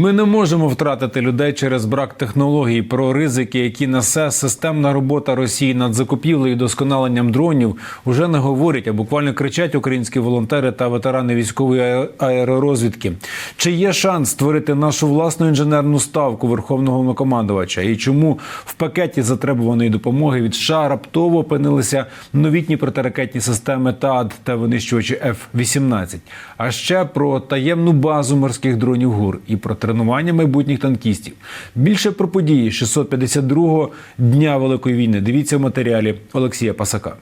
Ми не можемо втратити людей через брак технологій. Про ризики, які несе системна робота Росії над закупівлею і досконаленням дронів, уже не говорять, а буквально кричать українські волонтери та ветерани військової аеророзвідки. Чи є шанс створити нашу власну інженерну ставку верховного Головнокомандувача? І чому в пакеті затребуваної допомоги від США раптово опинилися новітні протиракетні системи ТАД та винищувачі F-18? А ще про таємну базу морських дронів ГУР і про тренування майбутніх танкістів. Більше про події 652-го дня Великої війни. Дивіться в матеріалі Олексія Пасака.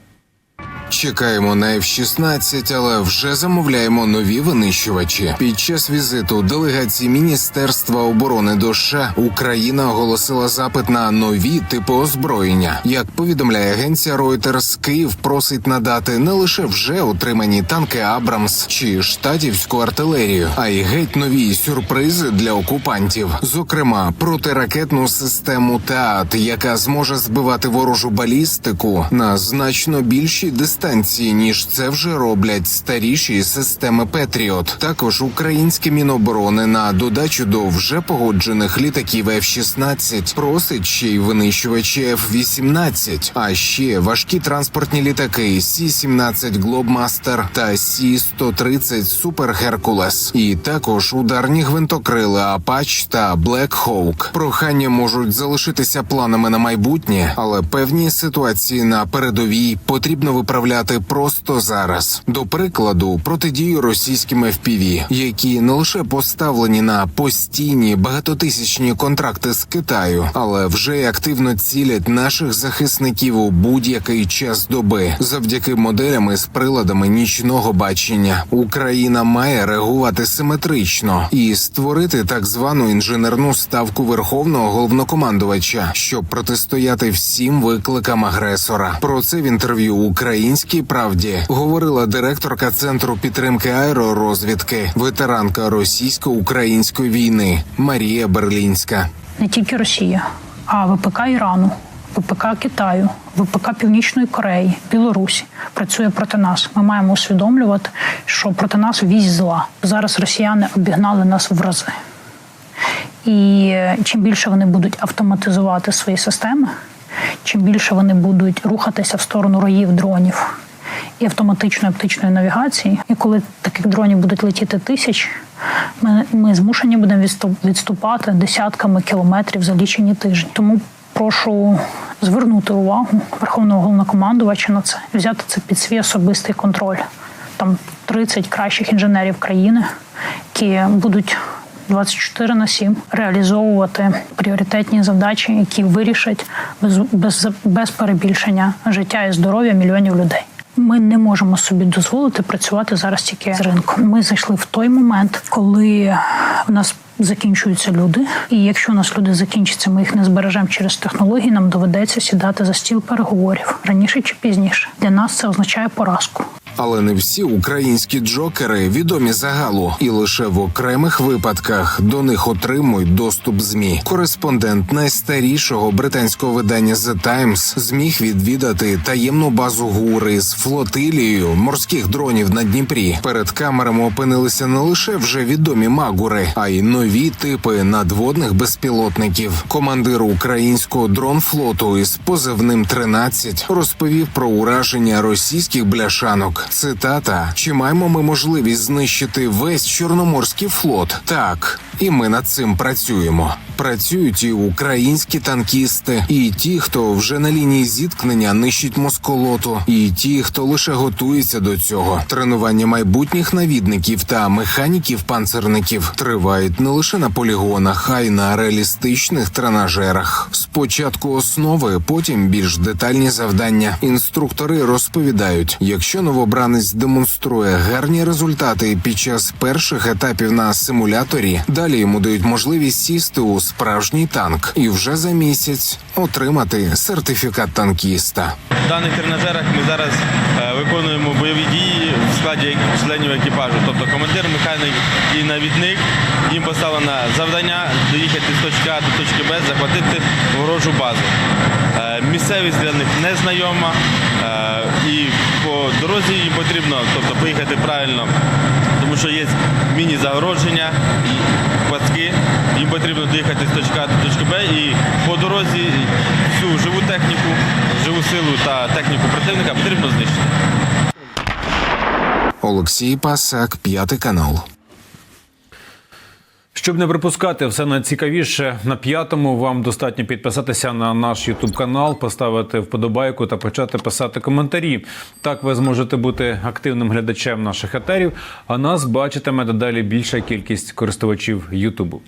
Чекаємо на F-16, але вже замовляємо нові винищувачі. Під час візиту делегації Міністерства оборони до США Україна оголосила запит на нові типи озброєння. Як повідомляє агенція Reuters, Київ просить надати не лише вже отримані танки Абрамс чи штатівську артилерію, а й геть нові сюрпризи для окупантів. Зокрема, протиракетну систему ТААТ, яка зможе збивати ворожу балістику на значно більшій дистанції, ніж це вже роблять старіші системи Петріот. Також українське міноборони на додачу до вже погоджених літаків F-16 просить ще й винищувачі F-18, а ще важкі транспортні літаки Сі-17 Globemaster та Сі-130 Super Hercules. І також ударні гвинтокрили Apache та Black Hawk. Прохання можуть залишитися планами на майбутнє, але певні ситуації на передовій потрібно виправляти просто зараз. До прикладу, протидію російським FPV, які не лише поставлені на постійні багатотисячні контракти з Китаю, але вже й активно цілять наших захисників у будь-який час доби, завдяки моделям із приладами нічного бачення. Україна має реагувати симетрично і створити так звану інженерну ставку верховного головнокомандувача, щоб протистояти всім викликам агресора. Про це в інтерв'ю Українській правді говорила директорка центру підтримки аеророзвідки, ветеранка російсько-української війни Марія Берлінська. не тільки Росія, а ВПК Ірану, ВПК Китаю, ВПК Північної Кореї, Білорусі працює проти нас. Ми маємо усвідомлювати, що проти нас вісь зла. Зараз росіяни обігнали нас в рази. І е, чим більше вони будуть автоматизувати свої системи, чим більше вони будуть рухатися в сторону роїв дронів і автоматичної оптичної навігації, і коли таких дронів будуть летіти тисяч, ми, ми змушені будемо відступати десятками кілометрів за лічені тижні. Тому прошу звернути увагу Верховного головнокомандувача на це, взяти це під свій особистий контроль. Там 30 кращих інженерів країни, які будуть 24 на 7 реалізовувати пріоритетні завдачі, які вирішать без, без, без перебільшення життя і здоров'я мільйонів людей. Ми не можемо собі дозволити працювати зараз тільки з ринком. Ми зайшли в той момент, коли в нас закінчуються люди, і якщо у нас люди закінчаться, ми їх не збережемо через технології. Нам доведеться сідати за стіл переговорів раніше чи пізніше. Для нас це означає поразку. Але не всі українські джокери відомі загалу, і лише в окремих випадках до них отримують доступ змі. Кореспондент найстарішого британського видання The Times зміг відвідати таємну базу гури з флотилією морських дронів на Дніпрі. Перед камерами опинилися не лише вже відомі магури, а й нові типи надводних безпілотників. Командир українського дронфлоту із позивним 13 розповів про ураження російських бляшанок. Цитата: чи маємо ми можливість знищити весь чорноморський флот? Так, і ми над цим працюємо. Працюють і українські танкісти, і ті, хто вже на лінії зіткнення нищить москолоту, і ті, хто лише готується до цього. Тренування майбутніх навідників та механіків-панцерників тривають не лише на полігонах, а й на реалістичних тренажерах. Спочатку основи, потім більш детальні завдання. Інструктори розповідають, якщо новобранець демонструє гарні результати під час перших етапів на симуляторі, далі йому дають можливість сісти у справжній танк і вже за місяць отримати сертифікат танкіста. В даних тренажерах ми зараз е, виконуємо бойові дії в складі членів екіпажу. Тобто командир, механік і навідник їм поставлено завдання доїхати з точки А до точки Б, захватити ворожу базу. Е, Місцевість для них незнайома е, і по дорозі їм потрібно тобто, поїхати правильно, тому що є міні-загородження, і їм потрібно доїхати з точки А до точки Б і по дорозі всю живу техніку, живу силу та техніку противника потрібно знищити. Олексій Пасак, п'ятий канал. Щоб не пропускати все найцікавіше на п'ятому, вам достатньо підписатися на наш Ютуб канал, поставити вподобайку та почати писати коментарі. Так ви зможете бути активним глядачем наших етерів, а нас бачитиме дедалі більша кількість користувачів Ютубу.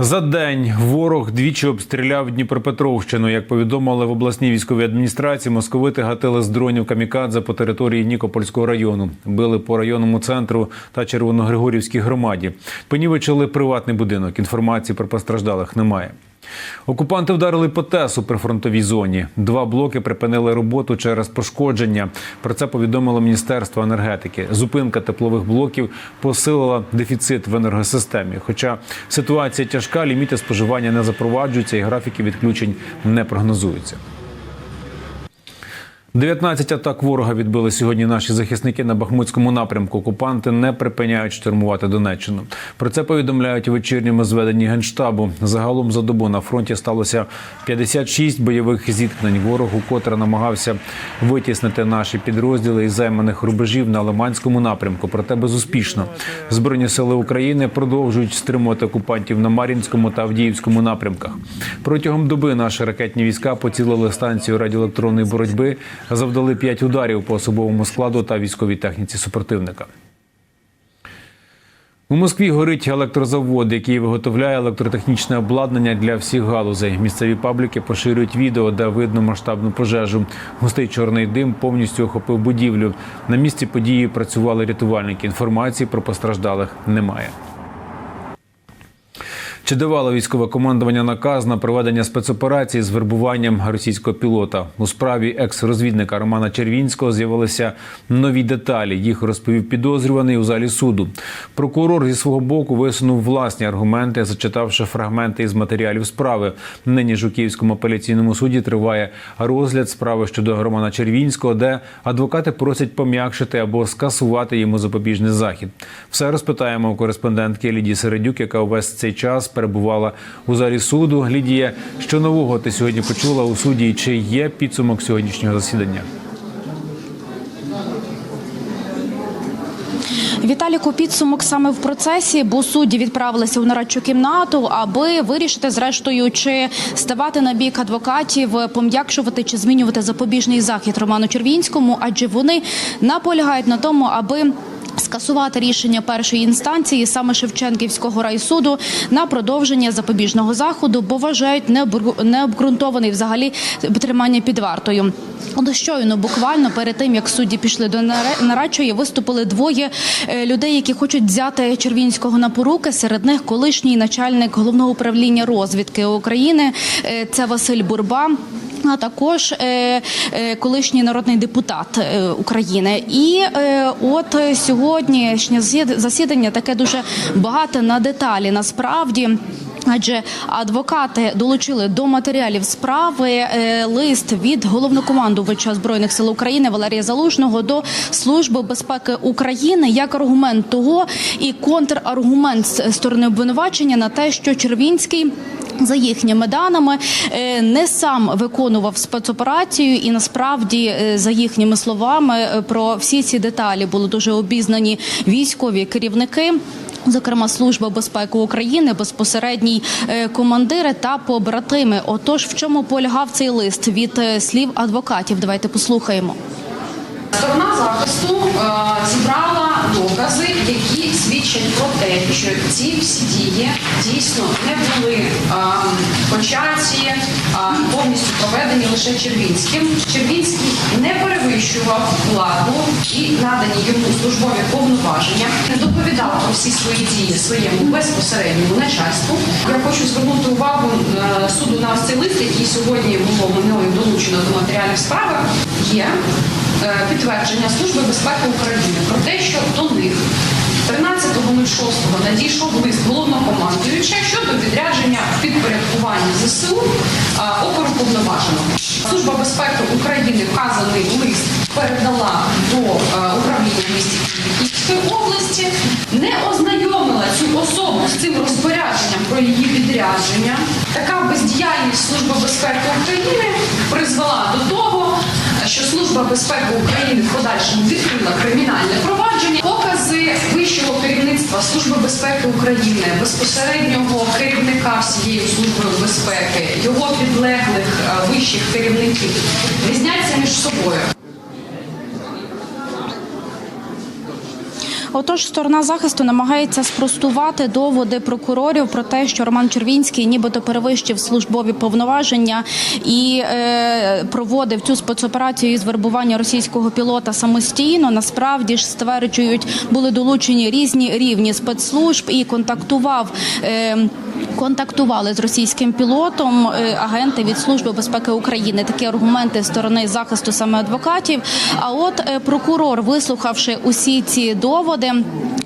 За день ворог двічі обстріляв Дніпропетровщину. Як повідомили в обласній військовій адміністрації, московити гатили з дронів камікадзе по території Нікопольського району. Били по районному центру та Червоногригорівській громаді. Понівечили приватний будинок. Інформації про постраждалих немає. Окупанти вдарили по ТЕС у прифронтовій зоні. Два блоки припинили роботу через пошкодження. Про це повідомило Міністерство енергетики. Зупинка теплових блоків посилила дефіцит в енергосистемі. Хоча ситуація тяжка, ліміти споживання не запроваджуються і графіки відключень не прогнозуються. 19 атак ворога відбили сьогодні наші захисники на Бахмутському напрямку. Окупанти не припиняють штурмувати Донеччину. Про це повідомляють у вечірньому зведенні генштабу. Загалом за добу на фронті сталося 56 бойових зіткнень. Ворогу, котре намагався витіснити наші підрозділи із займаних рубежів на Лиманському напрямку. Проте безуспішно. Збройні сили України продовжують стримувати окупантів на Мар'їнському та Авдіївському напрямках. Протягом доби наші ракетні війська поцілили станцію радіоелектронної боротьби, завдали п'ять ударів по особовому складу та військовій техніці супротивника. У Москві горить електрозавод, який виготовляє електротехнічне обладнання для всіх галузей. Місцеві пабліки поширюють відео, де видно масштабну пожежу. Густий чорний дим повністю охопив будівлю. На місці події працювали рятувальники. Інформації про постраждалих немає. Чи давало військове командування наказ на проведення спецоперації з вербуванням російського пілота у справі екс-розвідника Романа Червінського з'явилися нові деталі. Їх розповів підозрюваний у залі суду. Прокурор зі свого боку висунув власні аргументи, зачитавши фрагменти із матеріалів справи. Нині ж у Київському апеляційному суді триває розгляд справи щодо Романа Червінського, де адвокати просять пом'якшити або скасувати йому запобіжний захід. Все розпитаємо у кореспондентки Лідії Середюк, яка увесь цей час перебувала у залі суду. Лідія, що нового ти сьогодні почула у суді? І Чи є підсумок сьогоднішнього засідання? Віталіку підсумок саме в процесі, бо судді відправилися у нарадчу кімнату, аби вирішити зрештою, чи ставати на бік адвокатів, пом'якшувати чи змінювати запобіжний захід Роману Червінському, адже вони наполягають на тому, аби. Скасувати рішення першої інстанції саме Шевченківського райсуду на продовження запобіжного заходу, бо вважають необґрунтований взагалі тримання під вартою. Щойно буквально перед тим як судді пішли до нарадчої, виступили двоє е, людей, які хочуть взяти Червінського на поруки. Серед них колишній начальник головного управління розвідки України. е, Це Василь Бурба. А також е, е, колишній народний депутат е, України, і от сьогоднішнє засід- засідання таке дуже багате на деталі. Насправді. Адже адвокати долучили до матеріалів справи лист від головнокомандувача збройних сил України Валерія Залужного до Служби безпеки України як аргумент того і контраргумент з сторони обвинувачення на те, що Червінський. За їхніми даними е, не сам виконував спецоперацію, і насправді, е, за їхніми словами, е, про всі ці деталі були дуже обізнані військові керівники. Зокрема, служба безпеки України, безпосередній командири та побратими. Отож, в чому полягав цей лист від слів адвокатів? Давайте послухаємо. Сторона захисту зібрала докази, які свідчать про те, що ці всі дії дійсно не були е, початі, е, повністю проведені лише Червінським. Червінський не перевищував владу і надані йому службові повноваження, не доповідав про всі свої дії своєму безпосередньому начальству. Я хочу звернути увагу е, суду на цей лист, який сьогодні було мною долучено до матеріалів справи. Є підтвердження Служби безпеки України про те, що до них 13.06 надійшов лист головнокомандуюча щодо відрядження підпорядкування ЗСУ а, оперуповноваженого. Служба безпеки України вказаний лист передала до е, управління місті Київської області, не ознайомила цю особу з цим розпорядженням, про її відрядження. Така бездіяльність Служби безпеки України призвела до того, що Служба безпеки України в подальшому відкрила кримінальне провадження. Покази вищого керівництва Служби безпеки України, безпосереднього керівника всієї служби безпеки, його підлеглих е, вищих керівників різняться між собою. Отож, сторона захисту намагається спростувати доводи прокурорів про те, що Роман Червінський нібито перевищив службові повноваження і е, проводив цю спецоперацію із вербування російського пілота самостійно. Насправді ж стверджують, були долучені різні рівні спецслужб і контактував. Е, Контактували з російським пілотом е, агенти від служби безпеки України. Такі аргументи сторони захисту саме адвокатів. А от е, прокурор, вислухавши усі ці доводи.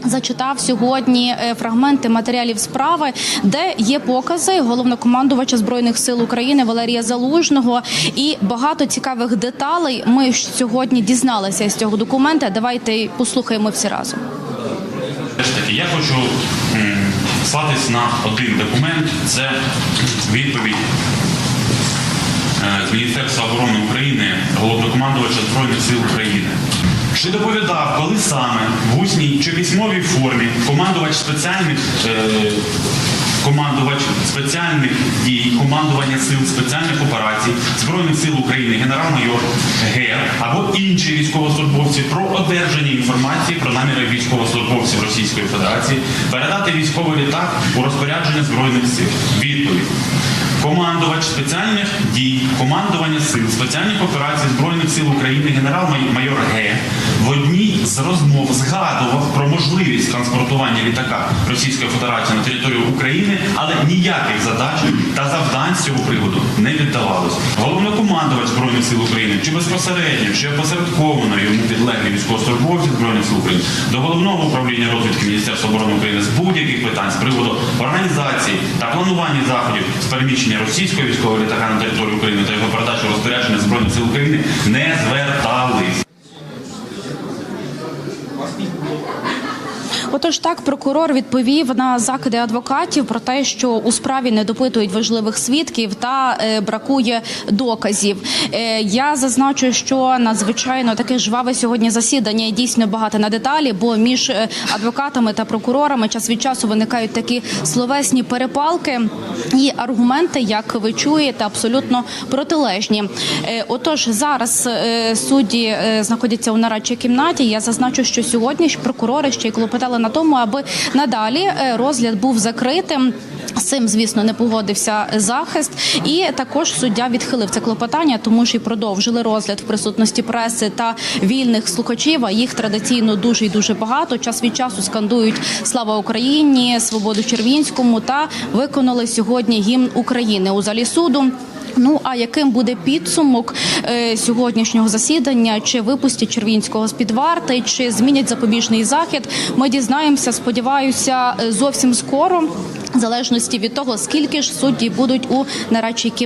Зачитав сьогодні е, фрагменти матеріалів справи, де є покази головнокомандувача збройних сил України Валерія Залужного і багато цікавих деталей. Ми сьогодні дізналися з цього документа. Давайте послухаємо всі разом. Таки, я хочу слатись на один документ. Це відповідь е, з Міністерства оборони України, головнокомандувача Збройних сил України. Чи доповідав, коли саме в усній чи письмовій формі командувач спеціальних е, командувач спеціальних дій, командування сил спеціальних операцій Збройних сил України, генерал-майор ГЕР або інші військовослужбовці про одержання інформації про наміри військовослужбовців Російської Федерації передати військовий літак у розпорядження Збройних сил. Відповідь. Командувач спеціальних дій, командування сил спеціальних операцій Збройних сил України генерал-майор Г в одній з розмов згадував про можливість транспортування літака Російської Федерації на територію України, але ніяких задач та завдань з цього приводу не віддавалось. Головнокомандувач Збройних сил України чи безпосередньо, чи опосередковано йому підлеглі військовослужбовці Збройних сил України до головного управління розвідки Міністерства оборони України з будь-яких питань з приводу організації та планування заходів з переміщення російського військового літака на територію України та його передачу розпорядження Збройних сил України не звертались. Отож, так прокурор відповів на закиди адвокатів про те, що у справі не допитують важливих свідків та е, бракує доказів. Е, я зазначу, що надзвичайно таке жваве сьогодні засідання дійсно багато на деталі, бо між е, адвокатами та прокурорами час від часу виникають такі словесні перепалки і аргументи, як ви чуєте, абсолютно протилежні. Е, отож, зараз е, судді е, знаходяться у нарадчій кімнаті. Я зазначу, що сьогодні прокурори ще й клопотали на тому, аби надалі е, розгляд був закритим. З цим, звісно, не погодився захист, і також суддя відхилив це клопотання, тому ж і продовжили розгляд в присутності преси та вільних слухачів. А їх традиційно дуже і дуже багато. Час від часу скандують Слава Україні, свободу Червінському та виконали сьогодні гімн України у залі суду. Ну а яким буде підсумок е, сьогоднішнього засідання? Чи випустять Червінського з під варти, чи змінять запобіжний захід? Ми дізнаємося. Сподіваюся, е, зовсім скоро. В залежності від того, скільки ж судді будуть у нарадчій кімнаті.